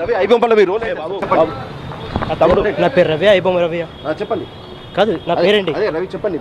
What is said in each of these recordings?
రవి ఐబొమ్మల మీ role బాబు బాబు. ఆ తమ్ముడు నా పేరు రవి ఐబొమ్మ రవి. చెప్పండి. కాదు నా పేరేంటి? అదే రవి చెప్పండి.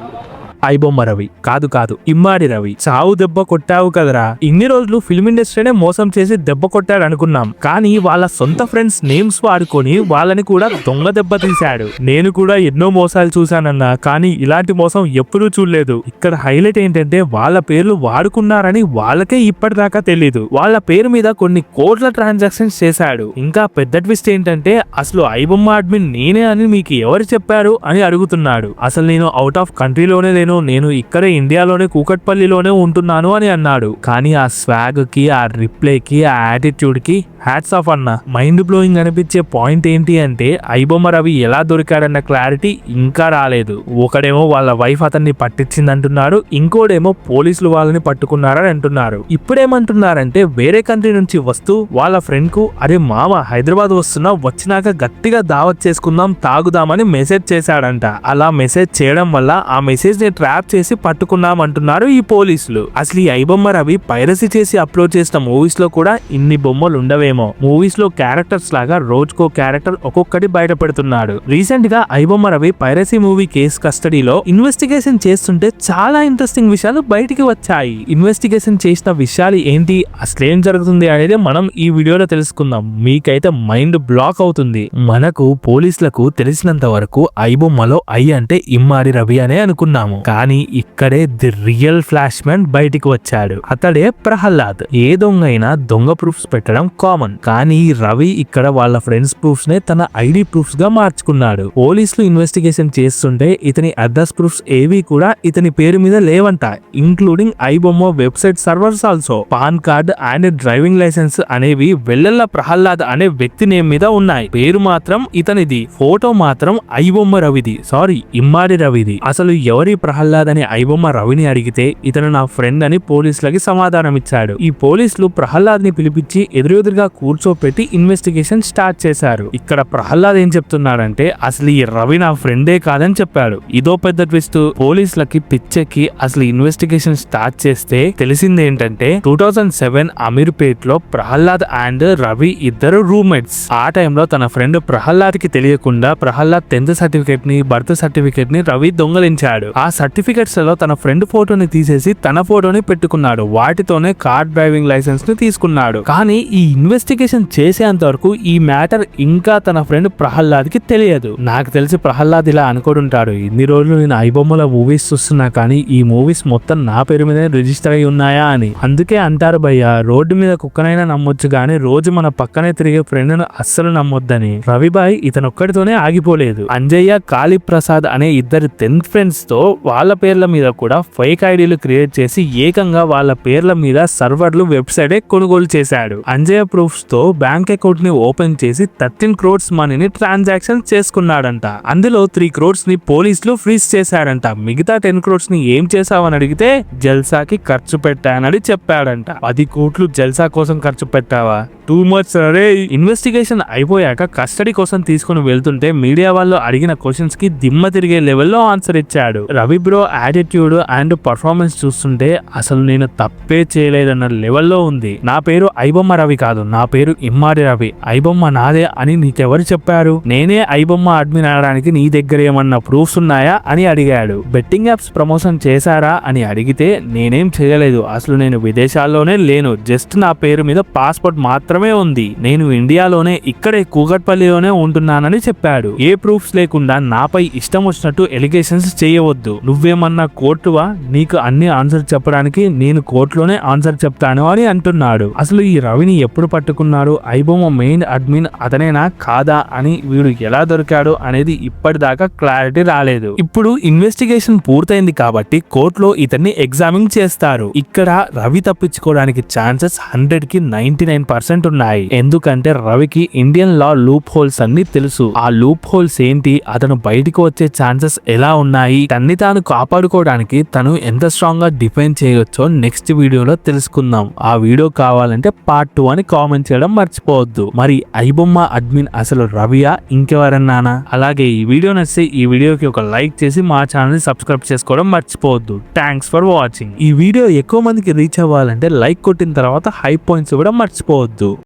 ఐబొమ్మ రవి. కాదు కాదు ఇమ్మాడి రవి. చావు దెబ్బ కొట్టావు కదరా. ఇన్ని రోజులు ఫిల్మ్ ఇండస్ట్రీనే మోసం చేసి దెబ్బ కొట్టాడు అనుకున్నాం కానీ వాళ్ళ సొంత ఫ్రెండ్స్ నేమ్స్ వాడుకొని వాళ్ళని కూడా దొంగ దెబ్బ తీశాడు. నేను కూడా ఎన్నో మోసాలు చూశానన్నా కానీ ఇలాంటి మోసం ఎప్పుడూ చూడలేదు. ఇక్కడ హైలైట్ ఏంటంటే వాళ్ళ పేర్లు వాడుకున్నారని వాళ్ళకే ఇప్పటిదాకా తెలీదు. వాళ్ళ పేరు మీద కొన్ని కోట్ల ట్రాన్సాక్షన్స్ చేశాడు. ఇంకా పెద్ద ట్విస్ట్ ఏంటంటే అసలు ఐబొమ్మ అడ్మిన్ నేనే అని మీకు ఎవరు చెప్పారు అని అడుగుతున్నాడు. అసలు నేను అవుట్ ఆఫ్ కంట్రీలోనే లేను నేను ఇక్కడే ఇండియాలోనే కూకట్పల్లిలోనే ఉంటున్నాను అని అన్నాడు. కానీ ఆ స్వాగ్కి ఆ రిప్లైకి ఆ యాటిట్యూడ్కి హ్యాట్స్ ఆఫ్ అన్న. మైండ్ బ్లోయింగ్ అనిపించే పాయింట్ ఏంటి అంటే ఐబొమ్మ రవి ఎలా దొరికాడన్న క్లారిటీ ఇంకా రాలేదు. ఒకడేమో వాళ్ళ వైఫ్ అతన్ని పట్టించింది అంటున్నారు ఇంకోడేమో పోలీసులు వాళ్ళని పట్టుకున్నారని అంటున్నారు. ఇప్పుడేమంటున్నారంటే వేరే కంట్రీ నుంచి వస్తూ వాళ్ళ ఫ్రెండ్కు అరే మామ హైదరాబాద్ వస్తున్నా వచ్చినాక గట్టిగా దావత్ చేసుకుందాం తాగుదామని మెసేజ్ చేశాడంట. అలా మెసేజ్ చేయడం వల్ల ఆ మెసేజ్ని ట్రాప్ చేసి పట్టుకున్నాం అంటున్నారు ఈ పోలీసులు. అసలు ఈ ఐబొమ్మ రవి పైరసీ చేసి అప్లోడ్ చేసిన మూవీస్లో కూడా ఇన్ని బొమ్మలు ఉండవేమో మూవీస్లో క్యారెక్టర్స్ లాగా రోజుకో క్యారెక్టర్ ఒక్కొక్కటి బయటపెడుతున్నాడు రీసెంట్గా iBomma Ravi piracy movie case కస్టడీలో ఇన్వెస్టిగేషన్ చేస్తుంటే చాలా ఇంట్రెస్టింగ్ విషయాలు బయటికి వచ్చాయి. ఇన్వెస్టిగేషన్ చేసిన విషయాలు ఏంటి అసలేం జరుగుతుంది అనేది మనం ఈ వీడియోలో తెలుసుకుందాం. మీకైతే మైండ్ బ్లాక్ అవుతుంది. మనకు పోలీసులకు తెలిసినంత వరకు ఐబొమ్మలో ఐ అంటే ఇమ్మారి రవి అనే అనుకున్నాము. కానీ ఇక్కడే ది రియల్ ఫ్లాష్ మ్యాన్ బయటికి వచ్చాడు. అతడే ప్రహ్లాద్. ఏ దొంగ అయినా దొంగ ప్రూఫ్స్ పెట్టడం కామన్. కానీ రవి ఇక్కడ వాళ్ళ ఫ్రెండ్స్ ప్రూఫ్స్ నే తన ఐడి ప్రూఫ్స్గా మార్చుకున్నాడు. పోలీసులు ఇన్వెస్టిగేషన్ చేస్తుంటే ఇతని అడ్రస్ ప్రూఫ్స్ ఏవి కూడా ఇతని పేరు మీద లేవంట. Including iBomma website servers also. PAN card and driving licence అనేవి వెల్లెల్ల ప్రహ్లాద్ అనే వ్యక్తి నేమ్ మీద ఉన్నాయి. పేరు మాత్రం ఇతనిది. ఫోటో మాత్రం ఐబొమ్మ రవిది. సారీ ఇమ్మాడి రవిది. అసలు ఎవరి ప్రహ్లాద్ అని ఐబొమ్మ రవిని అడిగితే ఇతను నా ఫ్రెండ్ అని పోలీసులకి సమాధానం ఇచ్చాడు ఈ పోలీసులు ప్రహ్లాద్ని పిలిపించి ఎదురెదురుగా కూర్చోపెట్టి ఇన్వెస్టిగేషన్ స్టార్ట్ చేశారు. ఇక్కడ ప్రహ్లాద్ ఏం చెప్తున్నాడంటే అసలు ఈ రవి నా ఫ్రెండే కాదని చెప్పాడు. ఇదో పెద్ద ట్విస్ట్ పోలీసులకి పిచ్చెక్కి అసలు ఇన్వెస్టిగేషన్ స్టార్ట్ చేస్తే తెలిసింది ఏంటంటే టూ థౌజండ్ సెవెన్ అమీర్పేట్లో ప్రహ్లాద్ అండ్ రవి ఇద్దరు రూమ్మేట్స్ ఆ టైంలో తన ఫ్రెండ్ ప్రహ్లాద్కి తెలియకుండా ప్రహ్లాద్ టెన్త్ సర్టిఫికేట్ని బర్త్ సర్టిఫికేట్ని రవి దొంగలించాడు. ఆ సర్టిఫికెట్స్లో తన ఫ్రెండ్ ఫోటోని తీసేసి తన ఫోటోని పెట్టుకున్నాడు. వాటితోనే కార్ డ్రైవింగ్ లైసెన్స్ని తీసుకున్నాడు. కానీ ఈ ఇన్వెస్టిగేషన్ చేసేంత వరకు ఈ మ్యాటర్ ఇంకా తన ఫ్రెండ్ ప్రహ్లాద్కి తెలియదు. నాకు తెలిసి ప్రహ్లాద్ ఇలా అనుకోడుంటాడు ఇన్ని రోజులు నేను ఐబొమ్మల మూవీస్ చూస్తున్నా కానీ ఈ మూవీస్ మొత్తం నా పేరు మీదే రిజిస్టర్ అయి ఉన్నాయా? అని. అందుకే అంటారు భయ్య రోడ్డు మీద కుక్కనైనా నమ్మొచ్చు కానీ రోజు మన పక్కనే తిరిగే ఫ్రెండ్ను అస్సలు నమ్మొద్దని. రవిబాయ్ ఇతనొక్కడితోనే ఆగిపోలేదు. అంజయ్య కాళీ ప్రసాద్ అనే ఇద్దరు టెన్త్ ఫ్రెండ్స్తో వాళ్ళ పేర్ల మీద కూడా ఫేక్ ఐడీలు క్రియేట్ చేసి ఏకంగా వాళ్ళ పేర్ల మీద సర్వర్లు వెబ్సైటే కొనుగోలు చేశాడు. అంజయ్య ప్రూఫ్స్తో బ్యాంక్ అకౌంట్ని ఓపెన్ చేసి థర్టీన్ క్రోడ్స్ మనీని ట్రాన్సాక్షన్ చేసుకున్నాడంట. అందులో త్రీ క్రోడ్స్ని పోలీసులు ఫ్రీజ్ చేశాడంట మిగతా టెన్ క్రోడ్స్ని ఏం చేశావని అడిగితే జల్సాకి ఖర్చు పెట్టానని చెప్పాడంట. పది కోట్లు జల్సా కోసం ఖర్చు పెట్టావా? టూ మచ్ సరే ఇన్వెస్టిగేషన్ అయిపోయాక కస్టడీ కోసం తీసుకుని వెళ్తుంటే మీడియా వాళ్ళు అడిగిన క్వశ్చన్స్కి దిమ్మ తిరిగే లెవెల్లో ఆన్సర్ ఇచ్చాడు. Ravi bro attitude and performance చూస్తుంటే అసలు నేను తప్పే చేయలేదన్న లెవెల్లో ఉంది. నా పేరు ఐబొమ్మ రవి కాదు. నా పేరు ఇమ్మాడి రవి. ఐబొమ్మ నాదే అని నీకెవరు చెప్పారు? నేనే ఐబొమ్మ అడ్మిన్ అనడానికి నీ దగ్గర ఏమన్నా ప్రూఫ్స్ ఉన్నాయా అని అడిగాడు. బెట్టింగ్ యాప్స్ ప్రమోషన్ చేశారా అని అడిగితే నేనేం చేయలేదు. అసలు నేను విదేశాల్లోనే లేను. జస్ట్ నా పేరు మీద పాస్పోర్ట్ మాత్రమే ఉంది. నేను ఇండియాలోనే ఇక్కడే కూకట్పల్లిలోనే ఉంటున్నానని చెప్పాడు. ఏ ప్రూఫ్స్ లేకుండా నాపై ఇష్టం వచ్చినట్టు ఎలిగేషన్స్ చేయవద్దు. నువ్వేమన్నా కోర్టువా? నీకు అన్ని ఆన్సర్ చెప్పడానికి నేను కోర్టులోనే ఆన్సర్ చెప్తాను అని అంటున్నాడు. అసలు ఈ రవిని ఎప్పుడు పట్టుకున్నాడు. ఐబొమ్మ మెయిన్ అడ్మిన్ అతనేనా? కాదా? అని వీడు ఎలా దొరికాడు అనేది ఇప్పటిదాకా క్లారిటీ రాలేదు. ఇప్పుడు ఇన్వెస్టిగేషన్ పూర్తయింది కాబట్టి కోర్టులో ఇతన్ని ఎగ్జామిన్ చేస్తారు. ఇక్కడ రవి తప్పించుకోవడానికి ఛాన్సెస్ హండ్రెడ్కి నైన్టీ నైన్ పర్సెంట్ ఉన్నాయి. ఎందుకంటే రవికి ఇండియన్ లా లూప్ హోల్స్ అన్ని తెలుసు. ఆ లూప్ హోల్స్ ఏంటి? అతను బయటకు వచ్చే ఛాన్సెస్ ఎలా ఉన్నాయి? తన్ని తాను కాపాడుకోవడానికి తను ఎంత స్ట్రాంగ్గా డిఫెండ్ చేయొచ్చో నెక్స్ట్ వీడియోలో తెలుసుకుందాం. ఆ వీడియో కావాలంటే పార్ట్ టూ అని కామెంట్ చేయడం మర్చిపోవద్దు. మరి ఐబొమ్మ అడ్మిన్ అసలు రవియా? ఇంకెవరన్నానా అలాగే ఈ వీడియో నచ్చితే ఈ వీడియోకి ఒక లైక్ చేసి మా ఛానల్ సబ్స్క్రైబ్ చేసుకోవడం మర్చిపోవద్దు. థ్యాంక్స్ ఫర్ వాచింగ్ ఈ వీడియో ఎక్కువ మందికి రీచ్ అవ్వాలంటే లైక్ కొట్టిన తర్వాత హై పాయింట్స్ ఇవ్వడం మర్చిపోవద్దు.